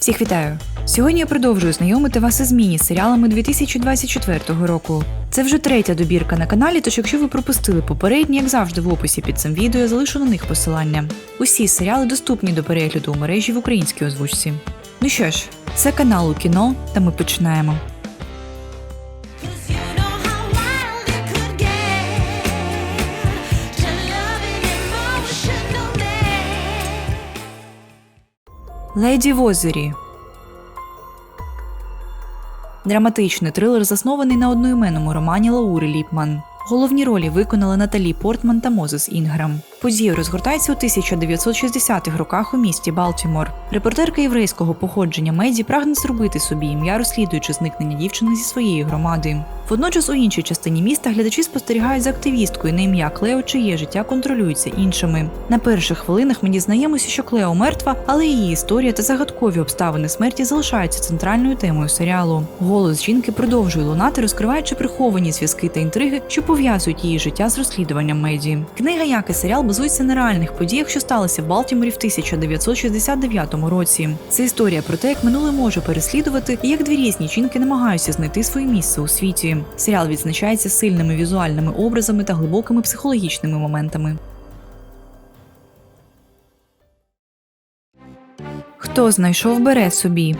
Всіх вітаю! Сьогодні я продовжую знайомити вас із міні-серіалами 2024 року. Це вже третя добірка на каналі, тож якщо ви пропустили попередні, як завжди, в описі під цим відео я залишу на них посилання. Усі серіали доступні до перегляду у мережі в українській озвучці. Ну що ж, це канал у кіно, та ми починаємо. Леді в озері. Драматичний трилер заснований на одноіменному романі Лаури Ліпман. Головні ролі виконали Наталі Портман та Мозес Інграм. Подія розгортається у 1960-х роках у місті Балтімор. Репортерка єврейського походження Меді прагне зробити собі ім'я, розслідуючи зникнення дівчини зі своєї громади. Водночас у іншій частині міста глядачі спостерігають за активісткою на ім'я Клео, чиє життя контролюється іншими. На перших хвилинах ми дізнаємося, що Клео мертва, але її історія та загадкові обставини смерті залишаються центральною темою серіалу. Голос жінки продовжує лунати, розкриваючи приховані зв'язки та інтриги, що пов'язують її життя з розслідуванням Меді. Книга, як і серіал, базується на реальних подіях, що сталися в Балтіморі в 1969 році. Це історія про те, як минуле може переслідувати і як дві різні жінки намагаються знайти своє місце у світі. Серіал відзначається сильними візуальними образами та глибокими психологічними моментами. Хто знайшов бере собі.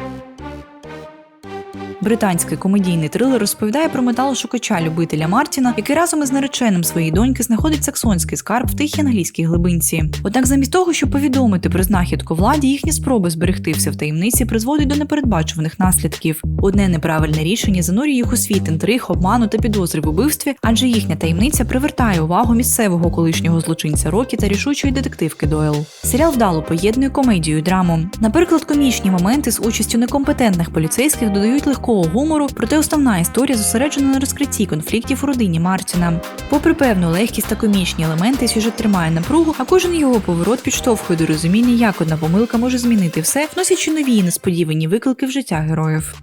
Британський комедійний трилер розповідає про металошукача любителя Мартіна, який разом із нареченим своєї доньки знаходить саксонський скарб в тихій англійській глибинці. Однак, замість того, щоб повідомити про знахідку владі, їхні спроби зберегти все в таємниці призводять до непередбачуваних наслідків. Одне неправильне рішення занурює їх у світ інтриг, обману та підозри в убивстві, адже їхня таємниця привертає увагу місцевого колишнього злочинця Рокі та рішучої детективки Дойл. Серіал вдало поєднує комедію і драму. Наприклад, комічні моменти з участю некомпетентних поліцейських додають легкого гумору, проте основна історія зосереджена на розкритті конфліктів у родині Мартіна. Попри певну легкість та комічні елементи, сюжет тримає напругу, а кожен його поворот підштовхує до розуміння, як одна помилка може змінити все, вносячи нові і несподівані виклики в життя героїв.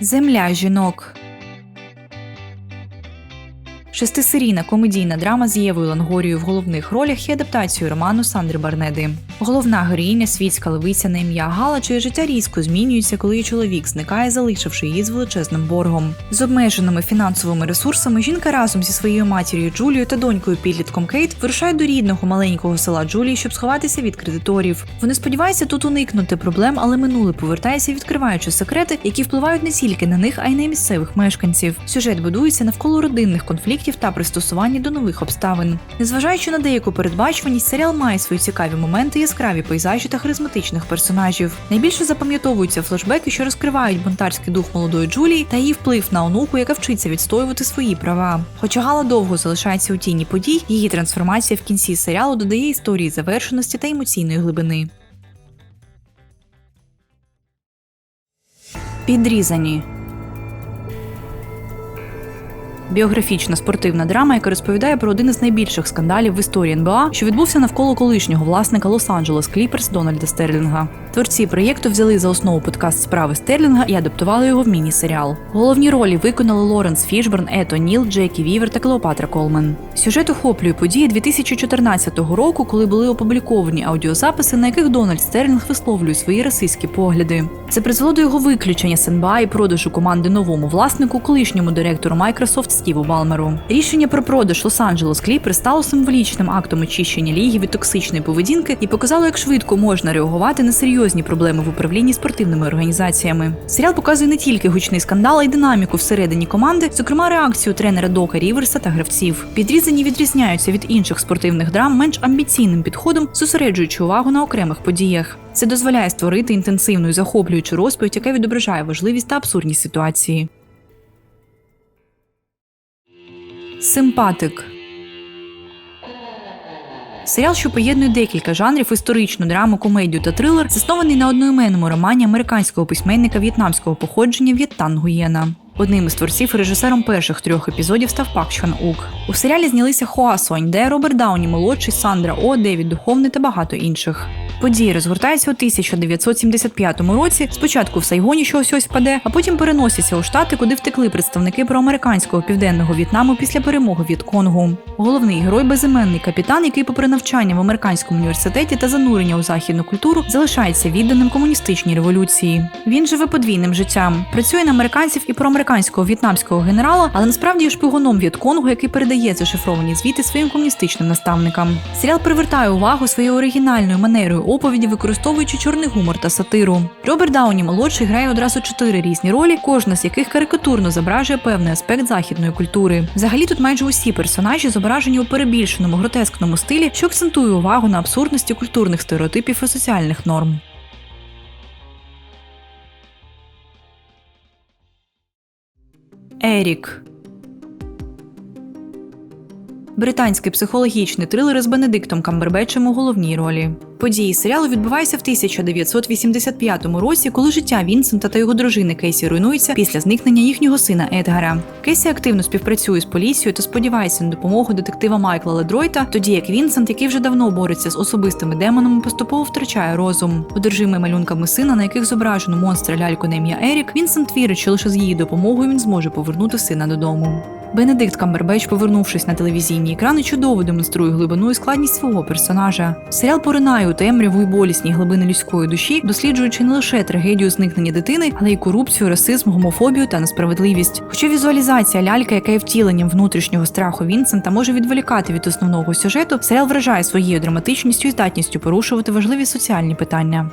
Земля жінок. Шестисерійна комедійна драма з Євою Лангорією в головних ролях є адаптацією роману Сандри Барнеди. Головна героїня світська левиця на ім'я Гала, чиє життя різко змінюється, коли її чоловік зникає, залишивши її з величезним боргом. З обмеженими фінансовими ресурсами жінка разом зі своєю матір'ю Джулією та донькою підлітком Кейт вирушають до рідного маленького села Джулії, щоб сховатися від кредиторів. Вони сподіваються тут уникнути проблем, але минуле повертається, відкриваючи секрети, які впливають не тільки на них, а й на місцевих мешканців. Сюжет будується навколо родинних конфліктів та пристосування до нових обставин. Незважаючи на деяку передбачуваність, серіал має свої цікаві моменти, яскраві пейзажі та харизматичних персонажів. Найбільше запам'ятовуються флешбеки, що розкривають бунтарський дух молодої Джулії та її вплив на онуку, яка вчиться відстоювати свої права. Хоча Гала довго залишається у тіні подій, її трансформація в кінці серіалу додає історії завершеності та емоційної глибини. Підрізані. Біографічна спортивна драма, яка розповідає про один із найбільших скандалів в історії НБА, що відбувся навколо колишнього власника Лос-Анджелес Кліперс Дональда Стерлінга. Творці проєкту взяли за основу подкаст справи Стерлінга і адаптували його в міні-серіал. Головні ролі виконали Лоренс Фішберн, Ето Ніл, Джекі Вівер та Клеопатра Колмен. Сюжет охоплює події 2014 року, коли були опубліковані аудіозаписи, на яких Дональд Стерлінг висловлює свої расистські погляди. Це призвело до його виключення з і продажу команди новому власнику, колишньому директору Microsoft Стіву Балмеру. Рішення про продаж Лос-Анджелес Кліпер стало символічним актом очищення ліги від токсичної поведінки і показало, як швидко можна реагувати на серйозні проблеми в управлінні спортивними організаціями. Серіал показує не тільки гучний скандал, а й динаміку всередині команди, зокрема реакцію тренера Дока Ріверса та гравців. Підрізані відрізняються від інших спортивних драм менш амбіційним підходом, зосереджуючи увагу на окремих подіях. Це дозволяє створити інтенсивну і захоплюючу розповідь, яка відображає важливість та абсурдність ситуації. Симпатик. Серіал, що поєднує декілька жанрів історичну драму, комедію та трилер, заснований на одноіменному романі американського письменника в'єтнамського походження В'єттан Гуєна. Одним із творців і режисером перших трьох епізодів став Пак Чхан Ук. У серіалі знялися Хоа Сонь Де, Роберт Дауні молодший, Сандра О, Девід Духовний та багато інших. Події розгортаються у 1975 році. Спочатку в Сайгоні щось ось впаде, а потім переносяться у штати, куди втекли представники проамериканського південного В'єтнаму після перемоги від Конгу. Головний герой безіменний капітан, який, попри навчання в американському університеті та занурення у західну культуру, залишається відданим комуністичній революції. Він живе подвійним життям, працює на американців і проамериканського в'єтнамського генерала, але насправді є шпигуном В'єтконгу, який передає зашифровані звіти своїм комуністичним наставникам. Серіал привертає увагу своєю оригінальною манерою оповіді, використовуючи чорний гумор та сатиру. Роберт Дауні молодший грає одразу чотири різні ролі, кожна з яких карикатурно зображує певний аспект західної культури. Взагалі тут майже усі персонажі зображені у перебільшеному гротескному стилі, що акцентує увагу на абсурдності культурних стереотипів і соціальних норм. Ерік британський психологічний трилер із Бенедиктом Камбербечем у головній ролі. Події серіалу відбуваються в 1985 році, коли життя Вінсента та його дружини Кейсі руйнується після зникнення їхнього сина Едгара. Кейсі активно співпрацює з поліцією та сподівається на допомогу детектива Майкла Ледройта, тоді як Вінсент, який вже давно бореться з особистими демонами, поступово втрачає розум. Одержимий малюнками сина, на яких зображено монстра ляльку на ім'я Ерік, Вінсент вірить, що лише з її допомогою він зможе повернути сина додому. Бенедикт Камбербеч, повернувшись на телевізійні екрани, чудово демонструє глибину і складність свого персонажа. Серіал поринає у темряву і болісні глибини людської душі, досліджуючи не лише трагедію зникнення дитини, але й корупцію, расизм, гомофобію та несправедливість. Хоча візуалізація ляльки, яка є втіленням внутрішнього страху Вінсента, може відволікати від основного сюжету, серіал вражає своєю драматичністю і здатністю порушувати важливі соціальні питання.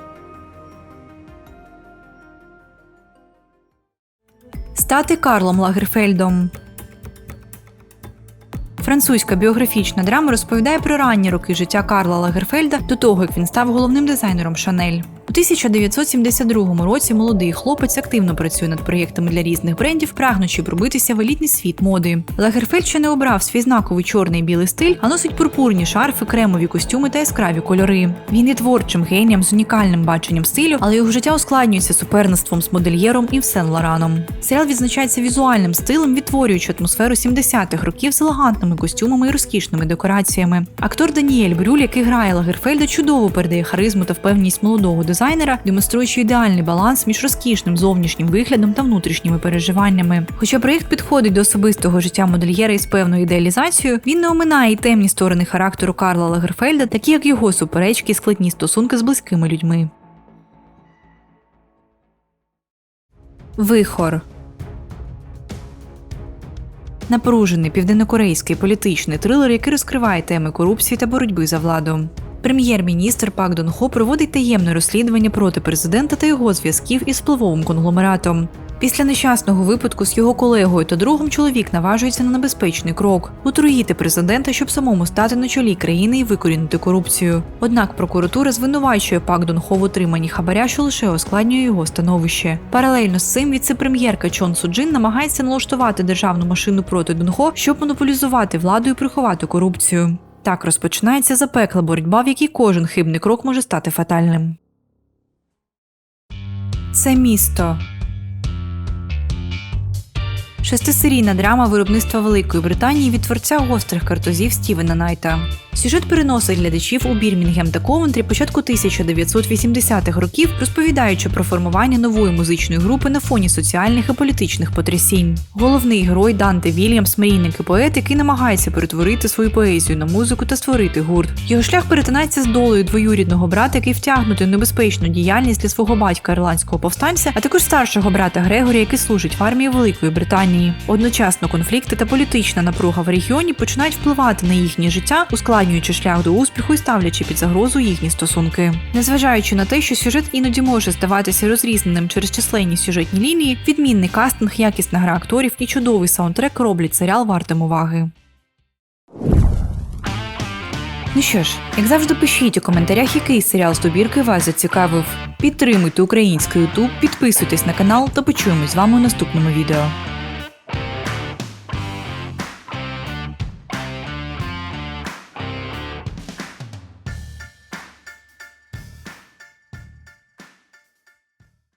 Стати Карлом Лагерфельдом Французька біографічна драма розповідає про ранні роки життя Карла Лагерфельда до того, як він став головним дизайнером Шанель. У 1972 році молодий хлопець активно працює над проєктами для різних брендів, прагнучи пробитися в елітний світ моди. Лагерфельд ще не обрав свій знаковий чорний і білий стиль, а носить пурпурні шарфи, кремові костюми та яскраві кольори. Він є творчим генієм з унікальним баченням стилю, але його життя ускладнюється суперництвом з модельєром і Сен Лораном. Серіал відзначається візуальним стилем, відтворюючи атмосферу 70-х років з елегантними костюмами і розкішними декораціями. Актор Даніель Брюль, який грає Лагерфельда, чудово передає харизму та впевненість молодого дизайнера, демонструючи ідеальний баланс між розкішним зовнішнім виглядом та внутрішніми переживаннями. Хоча проєкт підходить до особистого життя модельєра із певною ідеалізацією, він не оминає і темні сторони характеру Карла Лагерфельда, такі як його суперечки і складні стосунки з близькими людьми. Вихор Напружений південнокорейський політичний трилер, який розкриває теми корупції та боротьби за владу. Прем'єр-міністр Пак Дон Хо проводить таємне розслідування проти президента та його зв'язків із впливовим конгломератом. Після нещасного випадку з його колегою та другом чоловік наважується на небезпечний крок отруїти президента, щоб самому стати на чолі країни і викорінити корупцію. Однак прокуратура звинувачує Пак Дон Хо в отриманні хабаря, що лише ускладнює його становище. Паралельно з цим віце-прем'єрка Чон Суджин намагається налаштувати державну машину проти Дон Хо, щоб монополізувати владу і приховати корупцію. Так розпочинається запекла боротьба, в якій кожен хибний крок може стати фатальним. Це місто. Шестисерійна драма виробництва Великої Британії від творця гострих картузів Стівена Найта. Сюжет переносить глядачів у Бірмінгем та Ковентрі початку 1980-х років, розповідаючи про формування нової музичної групи на фоні соціальних і політичних потрясінь. Головний герой Данте Вільямс, мрійник і поет, який намагається перетворити свою поезію на музику та створити гурт. Його шлях перетинається з долею двоюрідного брата, який втягнутий у небезпечну діяльність для свого батька ірландського повстанця, а також старшого брата Грегорі, який служить в армії Великої Британії. Одночасно конфлікти та політична напруга в регіоні починають впливати на їхнє життя, ускладнюючи шлях до успіху і ставлячи під загрозу їхні стосунки. Незважаючи на те, що сюжет іноді може здаватися розрізненим через численні сюжетні лінії, відмінний кастинг, якісна гра акторів і чудовий саундтрек роблять серіал вартим уваги. Ну що ж, як завжди, пишіть у коментарях, який серіал з добірки вас зацікавив. Підтримуйте український YouTube, підписуйтесь на канал та почуємось з вами у наступному відео.